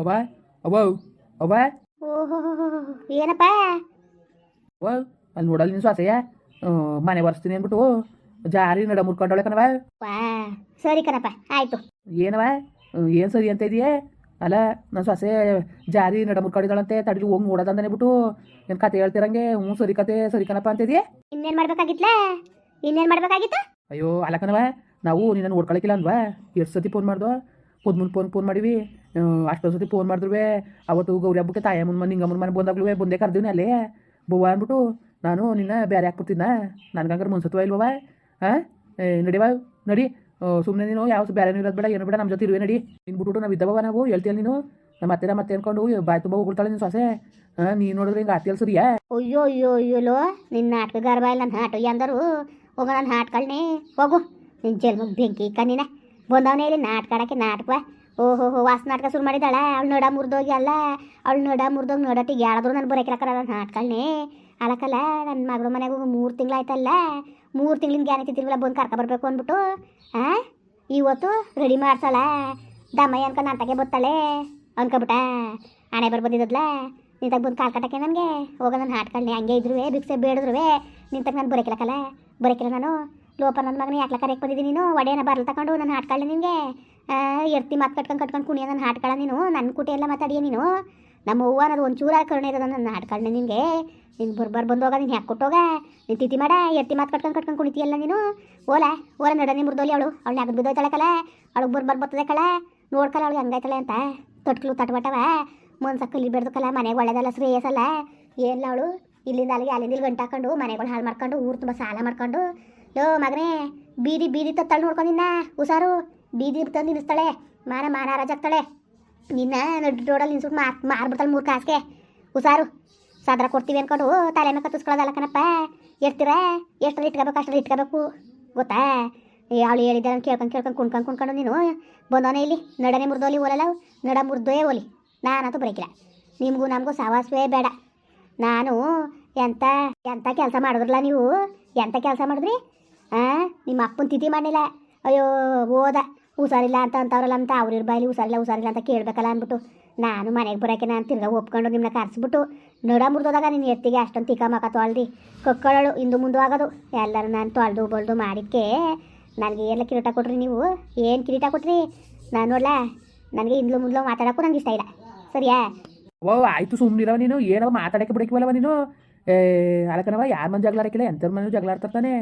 ಅವ ಅವ ಅವ ಓಹೋ ಏನಪ್ಪ? ಅವ ಅಲ್ಲಿ ನೋಡಲ್ಲ ನೀನು ಸ್ವಾಸೆಯ ಮನೆ ಬರ್ಸ್ತೀನಿ ಅಂದ್ಬಿಟ್ಟು ಜಾರಿ ನಡ ಮುರ್ಕೊಂಡವಳೆ ಕಣವ ವಾ ಸರಿ ಕಣಪ್ಪ ಆಯ್ತು. ಏನವ ಏನು ಸರಿ ಅಂತ ಇದೆಯೇ? ಅಲ್ಲ ನನ್ನ ಸ್ವಾಸೆ ಜಾರಿ ನಡ ಮುರ್ಕೊಂಡಿದ್ದಾಳಂತೆ ತಡಿಲಿ ಹೋಗಿ ನೋಡೋದಂದನೆ ಬಿಟ್ಟು ಏನು ಕತೆ ಹೇಳ್ತಿರಂಗೆ? ಹ್ಞೂ ಸರಿ ಕತೆ ಸರಿ ಕಣಪ್ಪ ಅಂತ ಇದೆಯೇ? ಇನ್ನೇನು ಮಾಡ್ಬೇಕಾಗಿತ್ಲ? ಇನ್ನೇನು ಮಾಡ್ಬೇಕಾಗಿತ್ತು? ಅಯ್ಯೋ ಅಲ್ಲ ಕಣವ ನಾವು ನಿನ್ನ ನೋಡ್ಕೊಳಕಿಲ್ಲ ಅನ್ವಾ ಎಷ್ಟು ಸತಿ ಫೋನ್ ಮಾಡ್ದೋ ಪುದ್ಮುನ್ ಫೋನ್ ಫೋನ್ ಮಾಡಿವಿ. ಅಷ್ಟೊಂದು ಸತಿ ಫೋನ್ ಮಾಡಿದ್ರು ಅವತ್ತು ಗೌರಿ ಹಬ್ಬಕ್ಕೆ ತಾಯ ಮುಂದೆ ಮನೆ ಹಿಂಗಮ್ಮನ ಮನೆ ಬಂದಾಗ್ಲೂ ಬಂದೇ ಕರ್ದೀವಿ ಅಲ್ಲೇ, ಬವ್ವ ಅಂದ್ಬಿಟ್ಟು, ನಾನು ನಿನ್ನ ಬೇರೆ ಹಾಕ್ಬಿಡ್ತಿದ್ನ, ನನಗಂಗಾರೆ ಮುನ್ಸತ್ವ ಇಲ್ವವ ಹಾಂ ನಡಿವ ನಡಿ ಸುಮ್ಮನೆ ನೀನು, ಯಾವ ಬೇರೆ ಇರೋದು ಬೇಡ, ಏನು ಬೇಡ ನಮ್ಮ ಜೊತೆ ಇರುವೆ, ನಡಿ ನಿನ್ ಬಿಟ್ಬಿಟ್ಟು ನಾವು ಇದ್ದವ ನಾವು, ಹೇಳ್ತೀಯಲ್ಲ ನೀನು ನಮ್ಮ ಅತ್ತೆ ಮತ್ತೆ ಅನ್ಕೊಂಡು ಬಾಯ್ತು ತುಂಬ ಹೋಗ್ಬಿಡ್ತಾಳೆ ನೀನು ಸೊಸೆ ಹಾಂ ನೀನು ನೋಡಿದ್ರೆ ಹಿಂಗೆ ಆತಿಯಲ್ಲ ಸರಿಯಾ? ಅಯ್ಯೋ ಅಯ್ಯೋ ಅಯ್ಯೋಲೋ ನಿನ್ನ ನಾಟಕಗಾರ ಬಾಯಲ್ಲಿ ನನ್ನ ಹಾಟು, ಎಂದರು, ಹೋಗ, ನಾನು ಹಾಟ್ಕಳ್ನಿ ಹೋಗು ನಿನ್ನ ಜಲ್ಮಗ್ ಬೆಂಕಿ ಕಣ್ಣಿನ, ಬಂದವನೇ ಇಲ್ಲಿ ನಾಟಕ ನಾಟ್ಕ ನಾಟಕ ಓಹೋ ಹೋ ವಾಸ ನಾಟಕ ಶುರು ಮಾಡಿದ್ದಾಳೆ? ಅವಳು ನಡ ಮುರಿದೋಗಿ ಅಲ್ಲ. ಅವಳು ನಡ ಮುರಿದೋಗಿ ನಡಟಿಗೆ ಯಾರಾದ್ರೂ ನಾನು ಬರೋಕೆ ನನ್ನ ನಾಟಕಳ್ನಿ ಅಲಕಲ್ಲ ನನ್ನ ಮಗಳು ಮನೆಗೆ ಹೋಗಿ, ಮೂರು ತಿಂಗಳಾಯ್ತಲ್ಲ. ಮೂರು ತಿಂಗಳಿಂದ ಗ್ಯಾನ ತಿಂತಿಲ್ವಲ್ಲ ಬಂದು ಕರ್ಕ ಬರಬೇಕು ಅಂದ್ಬಿಟ್ಟು. ಹಾಂ ಇವತ್ತು ರೆಡಿ ಮಾಡ್ಸಲ್ಲ ದಮ್ಮಯ್ಯ ಅನ್ಕೊಂಡು ನಾಟಕ ಬತ್ತಾಳೆ. ಅನ್ಕೊಬಿಟ್ಟ. ಹಣೆ ಬರ್ಬೋದಿದ್ದಲ್ಲ ನಿಂತಾಗ ಬಂದು ಕಾಲ್ ಕಟ್ಟಕ್ಕೆ ನನಗೆ. ಹೋಗ ನಾನು ಹಾಟ್ಕಳ್ನೆ ಹಂಗೆ ಇದ್ರುವೆ, ಭಿಕ್ಷೆ ಬೇಡಿದ್ರು ನಿಂತಾಗ ನಾನು ಬರೋಕಿಲ್ಲಕಲ್ಲ ಬರೋಕಿಲ್ಲ ನಾನು. ಲೋಪ ನನ್ನ ಮಗನ ಯಾಕೆ ಕರೆಕ್ಟ್ ಬಂದಿದ್ದೀನಿ ನೀನು? ಒಡೆಯನ ಬರಲು ತಗೊಂಡು ನಾನು ಹಾಟ್ಕಳ್ಳೆ ನಿನಗೆ. ಎರ್ತಿ ಮಾತು ಕಟ್ಕೊಂಡು ಕಟ್ಕೊಂಡು ಕುಣಿಯ ನಾನು ಹಾಟ್ಕೊಳ್ಳ ನೀನು ನನ್ನ ಕುಟಿ ಎಲ್ಲ ಮಾತಾಡಿಯ ನೀನು. ನಮ್ಮ ಅವ್ವ ಅನ್ನೋದು ಒಂಚೂರ ಕರುಣೆ ಇರೋದು ನನ್ನ ಹಾಟ್ಕೊಂಡೆ ನಿನಗೆ. ನೀನು ಬರ್ಬರ್ ಬಂದು ಹೋಗ, ನೀನು ಹಾಕ್ಕೊಟ್ಟೋಗ ನೀನು ತಿತಿ ಮಾಡ, ಎರ್ತಿ ಮಾತು ಕಟ್ಕೊಂಡು ಕಟ್ಕೊಂಡು ಕುಣಿತೀಯಲ್ಲ ನೀನು? ಓಲ ಓಲ ನಡನೆ ಮುರ್ದೋಲಿ ಅವಳು. ಅವಳು ಯಾಕೆ ಬಿದ್ದೋಯ್ತಾಳೆ ಕಲ ಅವಳಿಗೆ ಬರ್ಬರ್ ಬರ್ತದೆ ಕಳೆ? ನೋಡ್ಕಲ್ಲ ಅವಳಿಗೆ ಹಂಗಾಯ್ತಾಳೆ ಅಂತ. ತೊಟ್ಕಲು ತಟ್ಬಟ್ಟವ. ಮನ್ಸ ಬಿಡ್ದು ಕಲ ಮನೆಗೆ ಒಳ್ಳೇದಲ್ಲ ಶ್ರೇಯಸಲ್ಲ ಏನಿಲ್ಲ ಅವಳು? ಇಲ್ಲಿಂದ ಅಲ್ಲಿಗೆ ಅಲ್ಲಿಂದ ಇಲ್ಲಿ ಗಂಟು ಹಾಕೊಂಡು ಮನೆಗಳು ಹಾಳು ಮಾಡ್ಕೊಂಡು, ಊರು ತುಂಬ ಸಾಲ ಮಾಡ್ಕೊಂಡು. ಲೋ ಮಗನೇ, ಬೀದಿ ಬೀದಿ ತತ್ತಳು ನೋಡ್ಕೊಂಡಿನ್ನ ಹುಷಾರು. ಬೀದಿ ತಂದು ನಿಲ್ಲಿಸ್ತಾಳೆ. ಮಾನ ಮಾನ ನಿನ್ನ ನಡ್ ರೋಡಲ್ಲಿ ನಿನ್ಸ್ಬಿಟ್ಟು ಮಾರ್, ಮಾರ್ಬಿಡ್ತಾಳೆ ಮೂರು ಕಾಸಿಗೆ. ಹುಷಾರು. ಸಾದ್ರ ಕೊಡ್ತೀವಿ ಅನ್ಕೊಂಡು ತಲೆ ಮೇಲೆ ಕತ್ತಿಸ್ಕೊಳ್ಳೋದಲ್ಲ ಕಣಪ್ಪ. ಎಷ್ಟಿರ ಎಷ್ಟರಲ್ಲಿ ಇಟ್ಕೋಬೇಕು, ಅಷ್ಟರಲ್ಲಿ ಇಟ್ಕೋಬೇಕು. ಗೊತ್ತಾ? ಅವಳು ಹೇಳಿದ್ದ ಕೇಳ್ಕೊಂಡು ಕೇಳ್ಕೊಂಡು ಕುಣ್ಕೊಂಡು ಕುಣ್ಕೊಂಡು ನೀನು ಬಂದವನೇ ಇಲ್ಲಿ. ನಡನೆ ಮುರಿದೋಲಿ ಓಲಲ್ಲ ನಡ ಮುರಿದೋಯೇ ಓಲಿ. ನಾನಂತೂ ಬರೋಕಿಲ್ಲ. ನಿಮಗೂ ನಮಗೂ ಸವಾಸವೇ ಬೇಡ. ನಾನು ಎಂಥ ಎಂಥ ಕೆಲಸ ಮಾಡಿದ್ರಲ್ಲ ನೀವು? ಎಂಥ ಕೆಲಸ ಮಾಡಿದ್ರಿ? ಹಾಂ ನಿಮ್ಮ ಅಪ್ಪನ ತಿಥಿ ಮಾಡಲಿಲ್ಲ ಅಯ್ಯೋ ಓದ ಹುಷಾರಿಲ್ಲ ಅಂತ ಅಂತವ್ರಲ್ಲ ಅಂತ, ಅವ್ರ ಬಾಯಲ್ಲಿ ಹುಷಾರಿಲ್ಲ ಹುಷಾರಿಲ್ಲ ಅಂತ ಕೇಳಬೇಕಲ್ಲ ಅಂದ್ಬಿಟ್ಟು. ನಾನು ಮನೆಗೆ ಬರೋಕೆ ನಾನು ತಿರ್ಗಾ ಒಪ್ಕೊಂಡು ನಿಮ್ಮನ್ನ ಕರೆಸ್ಬಿಟ್ಟು ನಡ ಮುರಿದೋದಾಗ ನಿನ್ನ ಎತ್ತಿಗೆ ಅಷ್ಟೊಂದು ತಿಕ್ಕ ಮಕ ತೊಳ್ದು. ಕೊಕ್ಕಳಳು ಇಂದು ಮುಂದೆ ಆಗೋದು. ಎಲ್ಲರೂ ನಾನು ತೊಳೆದು ಬಳ್ದು ಮಾಡಿದ್ಕೆ ನನಗೆ ಎಲ್ಲ ಕಿರೀಟ ಕೊಟ್ರಿ ನೀವು. ಏನು ಕಿರೀಟ ಕೊಟ್ರಿ? ನಾನು ನೋಡ್ಲಾ, ನನಗೆ ಇಂದ್ಲು ಮುಂದ್ಲು ಮಾತಾಡೋಕ್ಕೂ ನಂಗೆ ಇಷ್ಟ ಇಲ್ಲ. ಸರಿಯಾ? ಓ, ಆಯ್ತು ಸುಮ್ಮನಿರವ ನೀನು. ಏನವ ಮಾತಾಡಕ್ಕೆ ಬಿಡಕ್ಕಿವಲ್ಲವ ನೀನು? ಏ, ಅಳಕನವ, ಯಾರ ಮನೆ ಜಗಳ ಹಾಕಿಲ್ಲ ಎಂಥವ್ರ ಮನೆ ಜಗಳ ಆಡ್ತಿರ್ತಾನೆ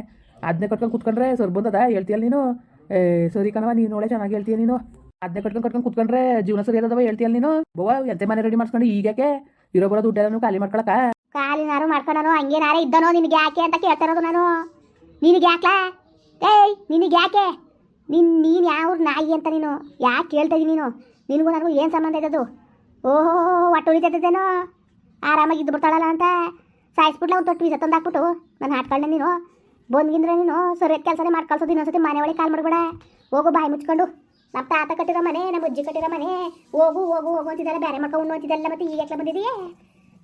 ಅದನ್ನೇ ಕಟ್ಕೊಂಡು ಕುತ್ಕೊಂಡ್ರೆ ಸರ್ ಬಂದದ ಹೇಳ್ತೀಯಲ್ಲ ನೀನು? ಏ, ಸರಿ ಕಣವ ನೀನು ನೋಡೇ ಚೆನ್ನಾಗಿ ಹೇಳ್ತೀಯ ನೀನು? ಅದನ್ನೇ ಕಟ್ಕೊಂಡು ಕಟ್ಕೊಂಡು ಕುತ್ಕೊಂಡ್ರೆ ಜೀವನ ಸರಿ ಇರೋದವ ಹೇಳ್ತೀಯಲ್ಲ ನೀನು? ಬೋವ ಎಂತೆ ಮನೆ ರೆಡಿ ಮಾಡ್ಸ್ಕೊಂಡು ಈಗಕ್ಕೆ ಇರೋ ಬರೋ ದುಡ್ಡೆಲ್ಲ ಖಾಲಿ ಮಾಡ್ಕೊಳಕ? ಕಾಲಿನಾರು ಮಾಡ್ಕೊಂಡನು ಹಂಗೆ ನಾರೇ ಇದ್ದನೋ ನಿನಗೆ ಯಾಕೆ ಅಂತ ಕೇಳ್ತಾ ಇರೋದು ನಾನು. ನಿನಗೆ ಯಾಕ್ಲಾ? ಏಯ್, ನಿನಗೆ ಯಾಕೆ? ನಿನ್, ನೀನು ಯಾವ್ರ ನಾಯಿ ಅಂತ ನೀನು? ಯಾಕೆ ಕೇಳ್ತಾ ನೀನು? ನಿನಗೂ ನನಗೂ ಏನು ಸಂಬಂಧ ಇದ್ದದು ಓಹೋ, ಒಟ್ಟು ಉಳಿತೈತೇನೋ ಆರಾಮಾಗಿ ಇದ್ದು ಬಿಡ್ತಾಳಲ್ಲ ಅಂತ. ಸಾಯಿಸ್ಬಿಟ್ಲ ಒಂದು ತೊಟ್ಟು ಬೀಜ ತಂದು ಹಾಕ್ಬಿಟ್ಟು. ನಾನು ಹಾಟ್ಕೊಂಡೆ ನೀನು. ಬಂದ್ಗಿಂದ್ರೆ ನೀನು ಸರಿಯಾದ ಕೆಲಸನೇ ಮಾಡ್ಕಳ್ಸೋದು ಇನ್ನೊಂದ್ಸತಿ ಮನೆ ಒಳಗೆ ಕಾಲ್ ಮಾಡಬೇಡ. ಹೋಗು, ಬಾಯಿ ಮುಚ್ಕೊಂಡು. ನಮ್ಮ ತಾತ ಕಟ್ಟಿರೋ ಮನೆ ನಮ್ಮ ಅಜ್ಜಿ ಕಟ್ಟಿರೋ ಮನೆ. ಹೋಗು ಹೋಗು ಹೋಗು ಅಂತಿದ್ದಲ್ಲ ಬೇರೆ ಮಕ್ಕ ಉಣ್ಣು ಅಂತಿದ್ದಲ್ಲ ಮತ್ತೆ ಈಗ ಯಾಕೆ ಬಂದಿದೆಯೇ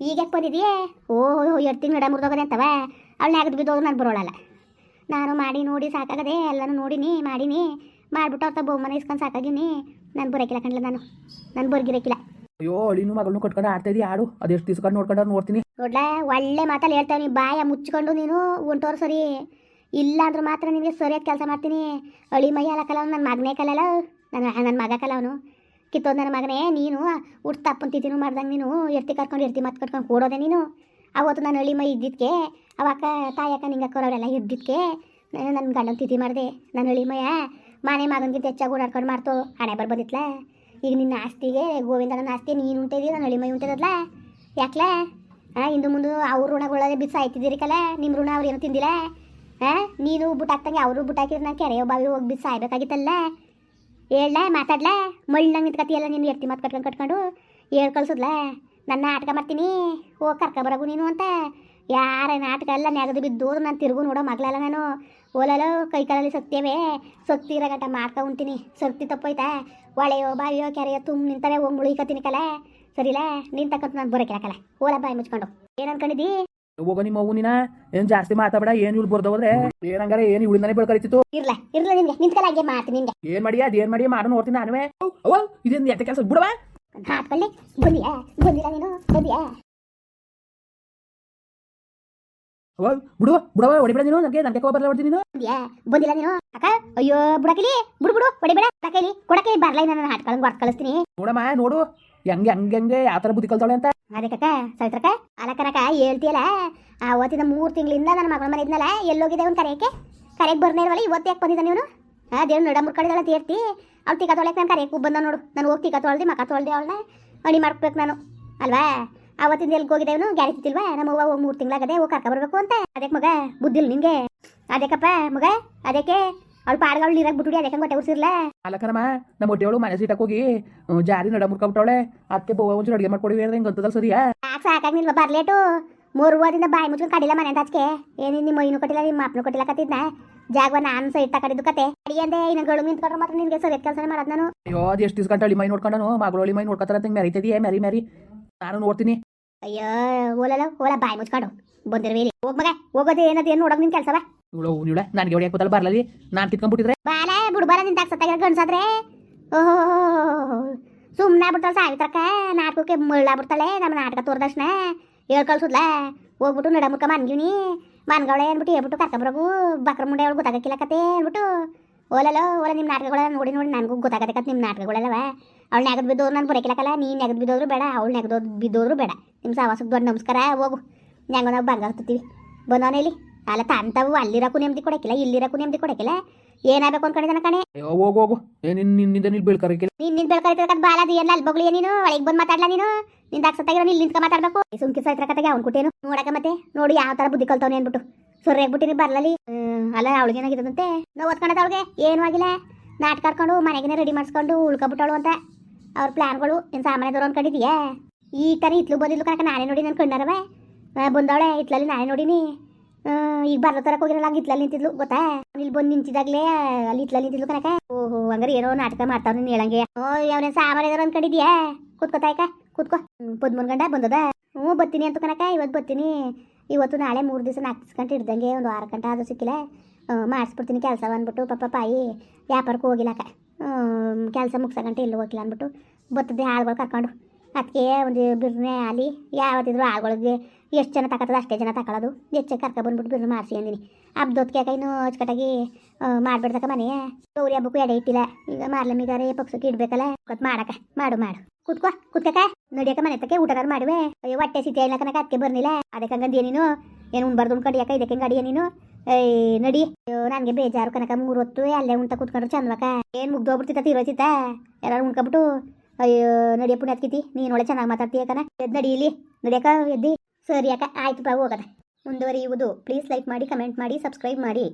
ಈಗ ಯಾಕೆ ಬಂದಿದೆಯೇ ಹೋ ಎರಡು ತಿಂಗಳು ನಡ ಮುರಿದೋಗದೆ ಅಂತವ? ಅವಳನ್ನ ಆಗದು ಬಿದ್ದೋದ್ರು ನಾನು ಬರೋಳಲ್ಲ. ನಾನು ಮಾಡಿ ನೋಡಿ ಸಾಕಾಗದೆ, ಎಲ್ಲನೂ ನೋಡಿನಿ ಮಾಡೀನಿ ಮಾಡಿಬಿಟ್ಟು ಅವ್ರ ಮನೆ ಇಸ್ಕೊಂಡು ಸಾಕಾಗಿನಿ. ನಾನು ಬರೋಕಿಲ್ಲ ಕಣ್ಲ ನಾನು. ನಾನು ಬರ್ಗಿರಕ್ಕಿಲ್ಲ ಅಯ್ಯೋ, ಅಳಿನ ಮಗಳನ್ನೂ ಕಟ್ಕೊಂಡು ಆಡ್ತಾ ಇದೀಯ, ಆಡು. ಅದೆಷ್ಟು ತಿಸ್ಕೊಂಡು ನೋಡ್ಕೊಂಡು ನೋಡ್ತೀನಿ. ನೋಡ್ಲ, ಒಳ್ಳೆ ಮಾತಲ್ಲಿ ಹೇಳ್ತಾವೆ ನೀ ಬಾಯ ಮುಚ್ಕೊಂಡು ನೀನು ಒಂಟೋರ್ ಸರಿ. ಇಲ್ಲ ಅಂದ್ರೆ ಮಾತ್ರ ನಿನಗೆ ಸರಿಯಾಗಿ ಕೆಲಸ ಮಾಡ್ತೀನಿ. ಅಳಿ ಮೈ ಅಲಕಲ್ಲ ನನ್ನ ಮಗನೇ ಕಲಲ್ಲ. ನನ್ನ ನನ್ನ ಮಗ ಕಲ್ಲ ಅವನು ಕಿತ್ತೋದು ನನ್ನ ಮಗನೇ, ನೀನು ಉಟ್ ತಪ್ಪನ್ ಮಾಡ್ದಂಗೆ ನೀನು ಎರ್ತಿ ಕರ್ಕೊಂಡು, ಎರ್ತಿ ಮತ್ತೆ ಕಟ್ಕೊಂಡು ಕೂಡೋದೆ ನೀನು. ಅವತ್ತು ನಾನು ಅಳಿ ಮೈ ಇದ್ದಿದ್ದಕ್ಕೆ ಅವಾಗ ತಾಯಕ್ಕ ನಿಂಗೆ ಅಕ್ಕೋರವರೆಲ್ಲ ಇದ್ದಿದ್ದಕ್ಕೆ ನಾನು ನನ್ನ ಗಂಡನ ತಿಥಿ ಮಾಡಿದೆ. ನನ್ನ ಅಳಿ ಮೈಯ ಮನೆ ಮಗನಿಗಿಂತ ಹೆಚ್ಚಾಗಿ ಓಡಾಡ್ಕೊಂಡು ಮಾಡ್ತು ಹಣೆ ಬರ್ಬೋದಿತ್ಲ ಈಗ ನಿನ್ನ ಆಸ್ತಿಗೆ, ಗೋವಿಂದನ ಆಸ್ತಿ, ನೀನು ಉಂಟಿದ್ದೀವಿ ನಾನು ಹಳಿಮೈ ಮೈ ಯಾಕಲೇ? ಹಾಂ ಇಂದು ಮುಂದೆ ಅವ್ರ ಋಣಗಳೇ ಬಿಸಿ ಆಯ್ತಿದ್ದೀರಿ ಕಲೆ? ನಿಮ್ಮ ಋಣ ಅವ್ರು ಏನು ತಿಂದಿಲ್ಲ ಹಾಂ ನೀನು ಬುಟ್ ಹಾಕ್ದಂಗೆ ಅವರು ಬುಟ್ ಹಾಕಿದ್ರೆ ನಾನು ಕೆರೆ ಬಾವಿ ಹೋಗಿ ಬಿಸಿ ಆಯ್ಬೇಕಾಗಿತ್ತಲ್ಲ? ಹೇಳ ಮಾತಾಡ್ಲ? ಮಳ್ಳಂಗೆ ನಿಂತ್ಕತಿಯಲ್ಲ ನೀನು ಎತ್ತಿ ಮಾತು ಕಟ್ಕೊಂಡು ಕಟ್ಕೊಂಡು? ಹೇಳಿ ಕಳ್ಸಿದ್ಲ? ನನ್ನ ನಾಟಕ ಮಾಡ್ತೀನಿ? ಹೋಗಿ ಕರ್ಕ ಬರಗು ನೀನು ಅಂತ? ಯಾರ ನಾಟಕ ಎಲ್ಲ ನೆಗದು ಬಿದ್ದು ನಾನು ತಿರುಗು ನೋಡೋ ಮಗ್ಲಲ್ಲ ನಾನು. ಓಲಲ್ಲೋ ಕೈ ಕಾಲಲ್ಲಿ ಸತ್ಯವೇ ಸಕ್ತಿ ಗಟ್ಟ ಮಾಡ್ತಾ ಮಾಡ್ಕೊ ಉಂತೀನಿ ಸಕ್ತಿ ತಪ್ಪೋಯ್ತಾ? ಒಳೆಯೋ ಬಾವಿಯೋ ಕೆರೆಯೋ ತುಂಬ ನಿಂತವೆ ಹೋಗಿ ಮುಳುಗಿಕತ್ತೀನಿ ಕಲ. ಸರಿಲ್ಲ ನಿನ್ ತಕ್ಕಂತ ನಾನು ಕಲೆ. ಓಲ ಬಾಯಿ ಮುಚ್ಕೊಂಡು. ಏನ್ ಅನ್ಕೊಂಡಿದ್ದಿ ಹೋಗೋ ನಿಮ್ಮ ಅವ್ವ ನೀನ? ಏನು ಜಾಸ್ತಿ ಮಾತಾಡ ಏನು ಇವ್ಳು ಬರ್ದೋದ್ರೆ ಏನಂಗಾರೆ ಏನು ಇವಳಿಂದಾನೆ ಬೆಳ್ಕರಿತಿತ್ತು? ಇರ್ಲ ಇರ್ಲ ನಿಮ್ಗೆ ನಿಂತ್ಕಲ್ಲ ಹಾಗೆ ಮಾಡ್ತೀನಿ ನಿಮ್ಗೆ ಏನ್ ಮಾಡಿ ಅದೇನ್ ಮಾಡಿ ಮಾಡೋ ನೋಡ್ತೀನಿ ನಾನುವೆ. ಅವ್ವ ಇದೇನು ಎತ್ತ ಕೆಲಸ ಬಿಡವ? ಹಾಟ್ಕೊಳ್ಳಿ ಬಂದಿಯಾ ಬಂದಿಲ್ಲ ನೀನು ಬಂದಿಯಾ ಅವ್ವ, ಬಿಡುವ ಬಿಡವ ಹೊಡಿಬೇಡ ನೀನು ನನಗೆ ನನಗೆ ಕೋಪ ಬರಲ್ಲ ಹೊಡ್ತೀನಿ ನೀನು. ಬಂದಿಯಾ ಬಂದಿಲ್ಲ ನೀನು? ಅಕ್ಕ ಅಯ್ಯೋ ಬುಡಕಿಲಿ ಬಿಡು ಬಿಡು ಹೊಡಿಬೇಡ ಕೊಡಕೇಲಿ ಕೊಡಕೇಲಿ ಬರ್ಲಾ ನಾನು ಹಾಟ್ಕೊಳ್ಳಂಗ್ ಹೊರ್ತ್ ಕಳಿಸ್ತೀನಿ. ನೋಡಮ್ಮ ನೋಡು ಹೆಂಗೆ ಹಂಗೆ ಹಂಗೆ ಯಾವ ಥರ ಬುದ್ಧಿ ಕಲ್ತಾಳೆ ಅಂತ. ಅದಕ್ಕಕ್ಕ ಸವಿತ್ರಕ್ಕ ಅಲ್ಲ ಕನಕ ಆ ಅವತ್ತಿನ ಮೂರು ತಿಂಗಳಿಂದ ನನ್ನ ಮಗಳ ಮನೆ ಇದ್ನಲ್ಲ ಎಲ್ಲೋಗಿದೆ ಅವ್ನು ಕರೆಯಕ್ಕೆ. ಕರೆಯಕ್ಕೆ ಬರ್ನೇ ಇಲ್ವಲ್ಲ ಇವತ್ತು ಯಾಕೆ ಬಂದಿದ್ದ ನೀನು? ಆ ದೇವ್ರು ನಡ ಮುರ್ಕಡಿದಳ ತೀರ್ತಿ ಅವ್ಳು ಟಿಕ ತೊಳಕ್ಕೆ ನಾನು ಕರೆಯಕ್ಕೆ ಬಂದ ನೋಡು. ನಾನು ಹೋಗಿ ಟಿಕ ತೊಳ್ದು ಮಕ ತೊಳ್ದೆ ಅವಳನ್ನ ಅಣಿ ಮಾಡ್ಬೇಕು ನಾನು. ಅಲ್ವಾ? ಅವತ್ತಿಂದ ಎಲ್ಲಿ ಹೋಗಿದೆ ಅವನು ಗ್ಯಾರಿ ತಿಲ್ವಾ ನಮ್ಮ ಅವ್ವ ಹೋಗಿ ಮೂರು ತಿಂಗಳಾಗದೆ ಹೋಗಿ ಕರ್ಕ ಬರ್ಬೇಕು ಅಂತ. ಅದಕ್ಕೆ ಮಗ ಬುದ್ಧಿಲ್ ನಿಂಗೆ. ಅದಕ್ಕಪ್ಪ ಮಗ ಅದಕ್ಕೆ ಅವಳು ಪಾಡ್ಗಳು ನೀರಾಗ ಬಿಟ್ಬಿಡಿ ಅದಕ್ಕೆ ಹೊಟ್ಟೆ ಉರ್ಸಿರ್ಲ? ಅಲ್ಲಕ್ಕನಮ್ಮ ನಮ್ಮ ಹೊಟ್ಟೆವಳು ಮನೆ ಸೀಟಕ್ಕೆ ಹೋಗಿ ಜಾರಿ ನಡ ಮುರ್ಕೊಬಿಟ್ಟವಳೆ. ಅದಕ್ಕೆ ಬೋವ ಒಂಚೂರು ಅಡುಗೆ ಮಾಡ್ಕೊಡಿ ಹಿಂಗೆ ಅಂತದಲ್ಲ ಸರಿಯಾ? ಸಾಕು ಸಾಕಾಗಿಲ್ವ ಬರ್ಲೇಟು ಮೂರು ವಾರದಿಂದ ಬಾಯಿ ಮುಚ್ಕೊಂಡು ಕಡಿಲ್ಲ ಮನೆ ಹಚ್ಕೆ ಏನು ನಿಮ್ಮ ಮೈನು ಕೊಟ್ಟಿಲ್ಲ ನಿಮ್ಮ ಅಪ್ಪನು ಕೊಟ್ಟಿಲ್ಲ ಕತ್ತಿದ್ನ? ಜಾಗವ ನಾನು ಇಟ್ಟ ತಗೊಂಡಿದ್ದು ಕತೆ. ಅಡಿ ಅಂದೆ ಇನ್ನು ಗಳು ನಿಂತ್ಕೊಂಡ್ರೆ ಮಾತ್ರ ನಿನಗೆ ಸರಿಯಾದ ಕೆಲಸ ಮಾಡೋದು ನಾನು. ಅಯ್ಯೋ ಅದು ಎಷ್ಟು ದಿವ್ಸ ಗಂಟೆ ಅಳಿ ಮೈ ನೋಡ್ಕೊಂಡನು? ಮಗಳು ಅಳಿ ಮೈ ನೋಡ್ಕೊತಾರ ಅಂತ ಮ್ಯಾರಿ ಮೆರಿತಿದೆಯೇ? ಮೆರಿ ಮೆರಿ. ನಾನು ನೋಡ್ತೀನಿ. ಅಯ್ಯೋ ಓಲಲ್ಲ ಓಲ ಬಾಯಿ ಮುಚ್ಕೊಂಡು. ಬಂದಿರ್ವೇಲಿ ಹೋಗ್ ಮಗ ಹೋಗೋದು ಏನದು ಏನು ನೋಡಕ್ ನಿನ್ ಕೆಲಸವ? ಇವಳು ಇವಳೆ ನನಗೆ ಹೊಡಿಯಕ್ ಗೊತ್ತಲ್ಲ ಬರ್ಲಲ್ಲಿ. ನಾನು ಕಿತ್ಕೊಂಡ್ಬಿಟ್ಟಿದ್ರೆ? ಬಾಲ ಬುಡ್ಬಾಲ ನಿನ್ ಸತ್ತಾಗ ಗಣಸಾದ್ರೆ ಓಹೋ ಸುಮ್ಮನೆ ಬಿಡ್ತಾಳೆ ಸಾವಿತ್ರಕ್ಕ ನಾಟಕಕ್ಕೆ ಮುಳ್ಳಾಗ್ಬಿಡ್ತಾಳೆ ನಮ್ಮ ನಾಟಕ ತೋರ್ದಕ್ಷಣ ಹೇಳ್ ಕಳ್ಸುದ್ಲ ಹೋಗ್ಬಿಟ್ಟು ನಡಮುಖ ಮನ್ಗಿವ್ನಿ. ಮನ್ಗವಳೆ ಅಂದ್ಬಿಟ್ಟು ಹೇಳ್ಬಿಟ್ಟು ಕರ್ಕೊಬರೋಗು. ಬಕ್ರ ಮುಂಡೆ ಅವಳು ಗೊತ್ತಾಗಕ್ಕಿಲ್ಲ ಕತೆ ಅಂದ್ಬಿಟ್ಟು. ಓಲಲ್ಲ ಓಲ ನಿಮ್ಮ ನಾಟಕಗಳೆಲ್ಲ ನೋಡಿ ನೋಡಿ ನನಗೂ ಗೊತ್ತಾಗತ್ತೆ ಕತ್ ನಿಮ್ಮ ನಾಟಕಗಳೆಲ್ಲವ ಅವ್ಳು ನೆಗದು ಬಿದ್ದೋರು ನಾನು ಬರೋಕಿಲ್ಲಕಲ್ಲ ನೀ ನೆಗದು ಬಿದ್ದೋದ್ರು ಬೇಡ, ಅವ್ಳು ನೆಗದೋದು ಬಿದ್ದೋದ್ರು ಬೇಡ. ನಿಮ್ಮ ಸಾವಾಸಕ್ಕೆ ದೊಡ್ಡ ನಮಸ್ಕಾರ, ಹೋಗು. ನಾವು ಬಂಗ ಹತ್ತೀವಿ ಬಂದವನೇ ಇಲ್ಲಿ. ಅಲ್ಲ ತಂತವು ಅಲ್ಲಿರಕು ನೆಮ್ಮದಿ ಕೊಡಕಿಲ್ಲ ಇಲ್ಲಿರಕು ನೆಮ್ಮದಿ ಕೊಡಕಿಲ್ಲ ಏನಾಗಬೇಕು ಅನ್ಕೊಂಡಿದ್ದಾನ ಕಣೆ? ಹೋಗು ಹೋಗು ಏ ನಿನ್ನಿಂದ ನೀನು ಬೀಳ್ಕರಕ್ಕಿಲ್ಲ ನೀನ್ ನಿನ್ ಬೆಳ್ಕೈತಿರಕತ್ ಬಾಲ ಅದು ಎಲ್ಲ ಅಲ್ಲಿ ಬಗ್ಲಿ ನೀನು? ಒಳಗೆ ಬಂದು ಮಾತಾಡ್ಲಾ ನೀನು? ನಿಂದ ಸತ್ತಾಗಿರೋ ಇಲ್ಲಿ ನಿಂತ್ಕ ಮಾತಾಡ್ಬೇಕು? ಸುಮ್ಕಿ ಸೈತ್ರ ಕತೆಗೆ ಅವ್ನು ಕುಟೇನು. ನೋಡಕ ಮತ್ತೆ ನೋಡಿ ಯಾವ ತರ ಬುದ್ಧಿ ಕಲ್ತವನೆ ಅಂದ್ಬಿಟ್ಟು ಸೊರ್ರೆ ಆಗ್ಬಿಟ್ಟಿರಿ ಬರ್ಲಲ್ಲಿ. ಅಲ್ಲ ಅವಳಿಗೆ ಏನಾಗಿದಂತೆ ನಾವು ಓದ್ಕೊಂಡದ ಅವಳಿಗೆ? ಏನು ಆಗಿಲ್ಲ. ನಾಟಕ ಆಡ್ಕೊಂಡು ಮನೆಗೇನೆ ರೆಡಿ ಮಾಡಿಸ್ಕೊಂಡು ಉಳ್ಕೊಬಿಟ್ಟವಳು ಅಂತ. ಅವ್ರ ಪ್ಲಾನ್ಗಳು ಏನು ಸಾಮಾನ್ಯದವ್ರು ಅನ್ಕೊಂಡಿದ್ಯಾ? ಈ ತರ ಇತ್ಲು ಬಂದಿದ್ಲು ಕಣಕ ನಾನೇ ನೋಡಿ ನನ್ನ ಕಣ್ಣಾರವ? ಬಂದವಳೆ ಇತ್ಲಲ್ಲಿ ನಾನೇ ನೋಡಿನಿ. ಈಗ ಬರ್ಲ ಹೋಗಿರಲ್ಲ, ಹಂಗೆ ಇತ್ಲಲ್ಲಿ ನಿಂತಿದ್ಲು, ಗೊತ್ತಾ? ಇಲ್ಲಿ ಬಂದು ನಿಂತಿದಾಗ್ಲೇ ಅಲ್ಲಿ ಇತ್ಲಲ್ಲಿ ನಿಂತಿದ್ಲು ಕನಕ ಓಹೋ, ಹಂಗಾರೆ ಏನೋ ನಾಟಕ ಮಾಡ್ತಾವ್ ನೀನು ಹೇಳಂಗೆ. ಓ ಯಾವ್ನೇ ಸಾಮಾನ್ಯ ಏನೋ ಅನ್ಕೊಂಡಿದ್ಯಾ? ಕೂತ್ಕೋ. ಕೂತ್ಕೊ ಪದ್ಮೂರು ಗಂಟೆ ಬಂದದ. ಹ್ಞೂ, ಬರ್ತೀನಿ ಅಂತ ಕನಕ ಇವತ್ತು ಬರ್ತೀನಿ. ಇವತ್ತು ನಾಳೆ ಮೂರು ದಿವಸ ನಾಲ್ಕು ಗಂಟೆ ಇಡ್ದಂಗೆ ಒಂದು ಆರು ಗಂಟೆ ಆದ್ರೂ ಸಿಕ್ಕಿಲ್ಲ. ಮಾಡಿಸ್ಬಿಡ್ತೀನಿ ಕೆಲಸ ಬಂದ್ಬಿಟ್ಟು ಪಾಪ ಪಾಯಿ, ವ್ಯಾಪಾರಕ್ಕೆ ಹೋಗಿಲ್ಲಕ್ಕ ಕೆಲಸ ಮುಗಿಸ ಗಂಟೆ ಎಲ್ಲೂ ಹೋಗಿಲ್ಲ ಅಂದ್ಬಿಟ್ಟು ಬರ್ತದೆ ಆಳ್ಗಳು ಕರ್ಕೊಂಡು. ಅದಕ್ಕೆ ಒಂದು ಬಿರ್ನೆ ಆಲಿ ಯಾವತ್ತಿದ್ರು ಆಳುಗಳಿಗೆ ಎಷ್ಟು ಜನ ತಗೋತದ ಅಷ್ಟೇ ಜನ ತಗೊಳ್ಳೋದು ಹೆಚ್ಚು ಕರ್ಕ ಬಂದ್ಬಿಟ್ಟು ಬಿರು ಮಾಡಿಸಿ ಅಂದಿನಿ. ಹಬ್ಬದೊತ್ತಿಗೆ ಇನ್ನು ಅಚ್ಚುಕಟ್ಟಾಗಿ ಮಾಡ್ಬಿಡ್ತಕ್ಕ ಮನೆ. ಗೌರಿ ಹಬ್ಬಕ್ಕೂ ಎಡೆ ಇಟ್ಟಿಲ್ಲ. ಈಗ ಮಾರ್ಲಮ್ಮಿಗಾರೆ ಪಕ್ಷಕ್ಕೆ ಇಡ್ಬೇಕಲ್ಲ. ಕೊತ್ ಮಾಡಕ. ಮಾಡು ಮಾಡು. ಕುತ್ಕೋ ಕುತ್ಕಕ ನಡಿಯಕ ಮನೆ ತಕ್ಕೆ ಊಟಗಾರ ಮಾಡುವೆ. ಅಯ್ಯೋ, ಹೊಟ್ಟೆ ಸಿಟಿ ಇಲ್ಲ ಕನಕ ಅದಕ್ಕೆ ಬರ್ನಿಲ್ಲ ಅದಕ್ಕೆ ಹಂಗಂದು ನೀನು? ಏನು ಉಣ್ಬಾರ್ದು ಉಣ್ಕಂಡಿಯಕ್ಕ ಇದಕ್ಕೆ ಗಡಿಯ ನೀನು? ಏಯ್, ನಡಿ. ಅಯ್ಯೋ, ನನಗೆ ಬೇಜಾರು ಕನಕ ಮೂರು ಹೊತ್ತು ಅಲ್ಲೇ ಉಂಟ ಕುತ್ಕೊಂಡ್ರೆ ಚಂದವಕ ಏನು ಮುಗ್ದೋಗ್ಬಿಡ್ತಿತ್ತ ತೀರೋತಿತ್ತ ಯಾರು ಉಣ್ಕೊಬಿಟ್ಟು ಅಯ್ಯೋ ನಡಿಯ ಪುಣ್ಯಾತ್ಕಿತಿ. ನೀನು ಒಳ್ಳೆ ಚೆನ್ನಾಗಿ ಮಾತಾಡ್ತೀಯ ಕನ ಎದ್ದು ಇಲ್ಲಿ. ನಡಿಯಕ ಎದ್ದಿ. ಸರಿ ಅಕ್ಕ ಆಯ್ತು ಬಾ ಹೋಗದ ಮುಂದುವರಿಯುವುದು. ಪ್ಲೀಸ್ ಲೈಕ್ ಮಾಡಿ ಕಮೆಂಟ್ ಮಾಡಿ ಸಬ್ಸ್ಕ್ರೈಬ್ ಮಾಡಿ.